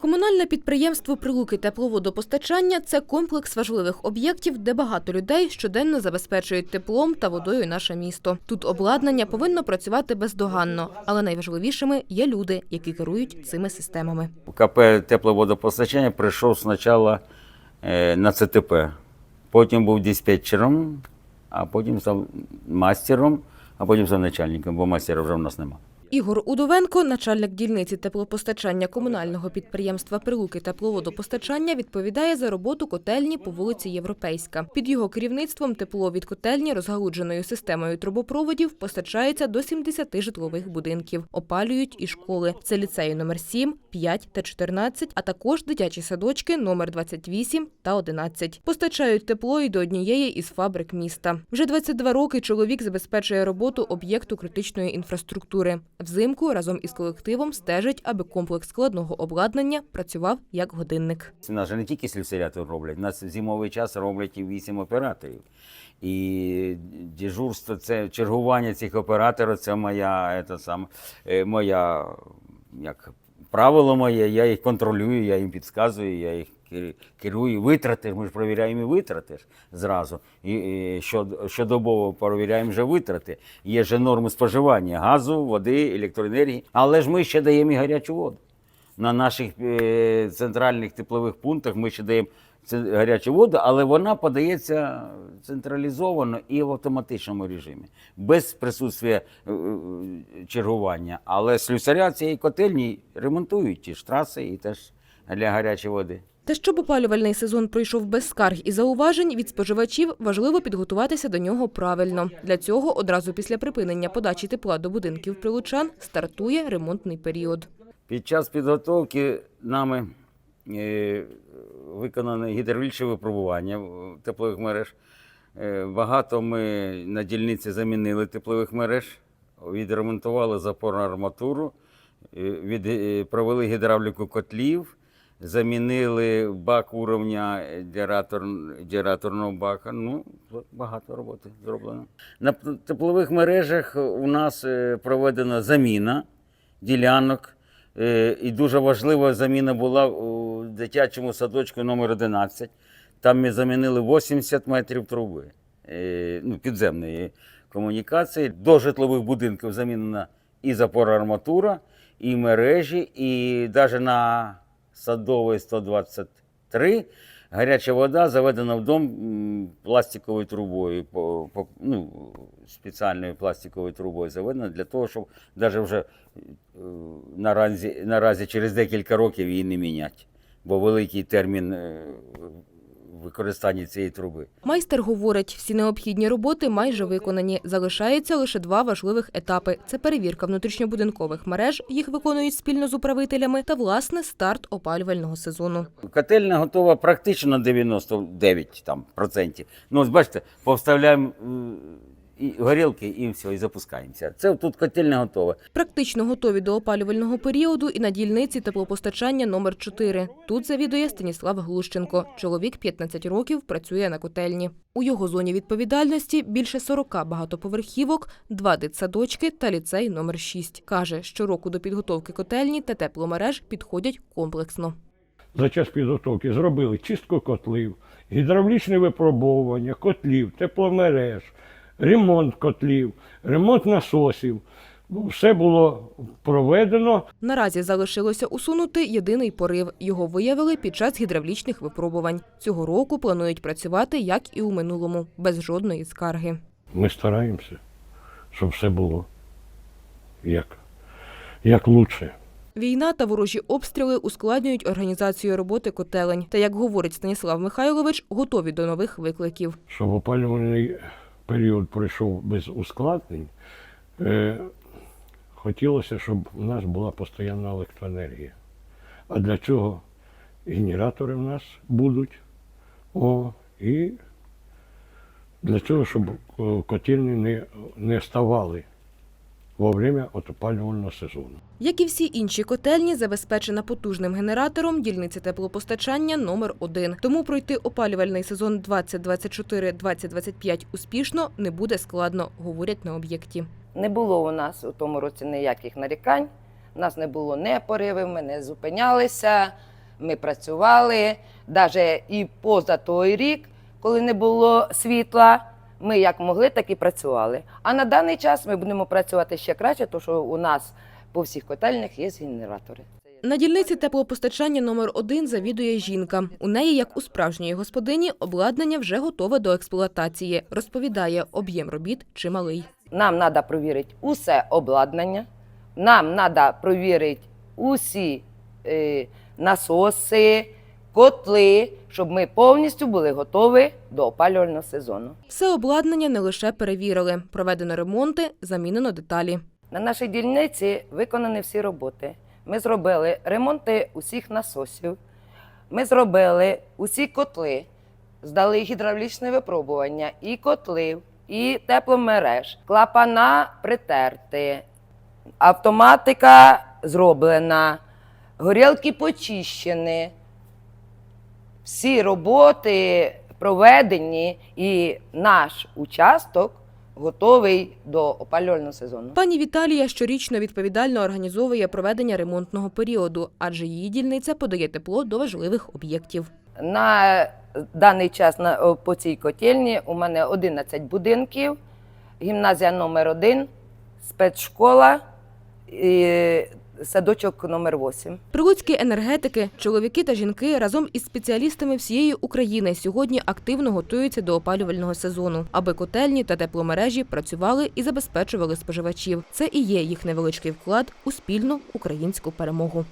Комунальне підприємство Прилуки тепловодопостачання це комплекс важливих об'єктів, де багато людей щоденно забезпечують теплом та водою наше місто. Тут обладнання повинно працювати бездоганно, але найважливішими є люди, які керують цими системами. КП тепловодопостачання прийшов спочатку е, на ЦТП, потім був диспетчером, а потім став мастером, а потім став начальником, бо мастера вже в нас немає. Ігор Удовенко, начальник дільниці теплопостачання комунального підприємства Прилуки тепловодопостачання, відповідає за роботу котельні по вулиці Європейська. Під його керівництвом тепло від котельні розгалудженою системою трубопроводів постачається до 70 житлових будинків. Опалюють і школи. Це ліцеї номер 7, 5 та 14, а також дитячі садочки номер 28 та 11. Постачають тепло і до однієї із фабрик міста. Вже 22 роки чоловік забезпечує роботу об'єкту критичної інфраструктури. Взимку разом із колективом стежить, аби комплекс складного обладнання працював як годинник. Нас же не тільки слюсаря тут роблять, нас в зимовий час роблять і вісім операторів. І дежурство, це чергування цих операторів, це моя, це сам, е, моя як правило моє, я їх контролюю, я їм підказую, я їх кер- керую. Витрати, ми ж перевіряємо і витрати ж зразу. І, і щод- щодобово перевіряємо вже витрати. Є же норми споживання газу, води, електроенергії, але ж ми ще даємо і гарячу воду. На наших е, центральних теплових пунктах ми ще даємо гарячу воду, але вона подається централізовано і в автоматичному режимі, без присутствия е, е, чергування. Але слюсаря цієї котельні ремонтують ті ж траси і теж для гарячої води. Та щоб опалювальний сезон пройшов без скарг і зауважень від споживачів, важливо підготуватися до нього правильно. Для цього одразу після припинення подачі тепла до будинків прилучан стартує ремонтний період. Під час підготовки нами е, виконано гідравлічне випробування теплових мереж. Е, багато ми на дільниці замінили теплових мереж, відремонтували запорну арматуру, е, провели гідравліку котлів, замінили бак уровня діратор, діраторного бака. Ну, багато роботи зроблено. На теплових мережах у нас е, проведена заміна ділянок. Е, І дуже важлива заміна була у дитячому садочку номер 11. Там ми замінили 80 метрів труби е, ну, підземної комунікації. До житлових будинків замінена і запора арматура, і мережі, і навіть на садовій 123 гаряча вода заведена в дом пластиковою трубою, ну, спеціальною пластиковою трубою заведена для того, щоб навіть вже е, наразі, наразі через декілька років її не міняти, бо великий термін е, використання цієї труби. Майстер говорить, всі необхідні роботи майже виконані. Залишається лише два важливих етапи: це перевірка внутрішньобудинкових мереж, їх виконують спільно з управителями, та власне старт опалювального сезону. Котельна готова практично на 99 там, процентів. Ну, ось бачите, повставляємо м, і горілки і все, і запускаємося. Це тут котельня готова. Практично готові до опалювального періоду і на дільниці теплопостачання номер 4 Тут завідує Станіслав Глущенко. Чоловік 15 років працює на котельні. У його зоні відповідальності більше 40 багатоповерхівок, два дитсадочки та ліцей номер 6 Каже, щороку до підготовки котельні та тепломереж підходять комплексно. за час підготовки зробили чистку котлів, гідравлічне випробовування, котлів, тепломереж, ремонт котлів, ремонт насосів. Все було проведено. Наразі залишилося усунути єдиний порив. Його виявили під час гідравлічних випробувань. Цього року планують працювати, як і у минулому, без жодної скарги. Ми стараємося, щоб все було як, як лучше. Війна та ворожі обстріли ускладнюють організацію роботи котелень. Та, як говорить Станіслав Михайлович, готові до нових викликів. Щоб опалювальний період пройшов без ускладнень, е, хотілося, щоб у нас була постійна електроенергія. А для цього генератори в нас будуть. О, і для цього, щоб е, котельні не, не ставали во время отопалювального сезону. Як і всі інші котельні, забезпечена потужним генератором дільниця теплопостачання номер 1 Тому пройти опалювальний сезон 2024-2025 успішно не буде складно, говорять на об'єкті. Не було у нас у тому році ніяких нарікань. У нас не було не поривів, ми не зупинялися. ми працювали, навіть і поза той рік, коли не було світла. Ми як могли, так і працювали. А на даний час ми будемо працювати ще краще, тому що у нас по всіх котельнях є генератори. На дільниці теплопостачання номер 1 завідує жінка. У неї, як у справжньої господині, обладнання вже готове до експлуатації. Розповідає, об'єм робіт чималий. Нам треба перевірити усе обладнання, нам треба перевірити усі е, насоси, котли, щоб ми повністю були готові до опалювального сезону. Все обладнання не лише перевірили. Проведено ремонти, замінено деталі. На нашій дільниці виконані всі роботи. Ми зробили ремонти усіх насосів, ми зробили усі котли, здали гідравлічне випробування і котлів, і тепломереж, клапана притерти, автоматика зроблена, горілки почищені. Всі роботи проведені, і наш участок готовий до опалювального сезону. Пані Віталія щорічно відповідально організовує проведення ремонтного періоду, адже її дільниця подає тепло до важливих об'єктів. На даний час на, по цій котельні у мене 11 будинків, гімназія номер 1 спецшкола і садочок номер 8. Прилуцькі енергетики, чоловіки та жінки разом із спеціалістами всієї України сьогодні активно готуються до опалювального сезону, аби котельні та тепломережі працювали і забезпечували споживачів. Це і є їх невеличкий вклад у спільну українську перемогу.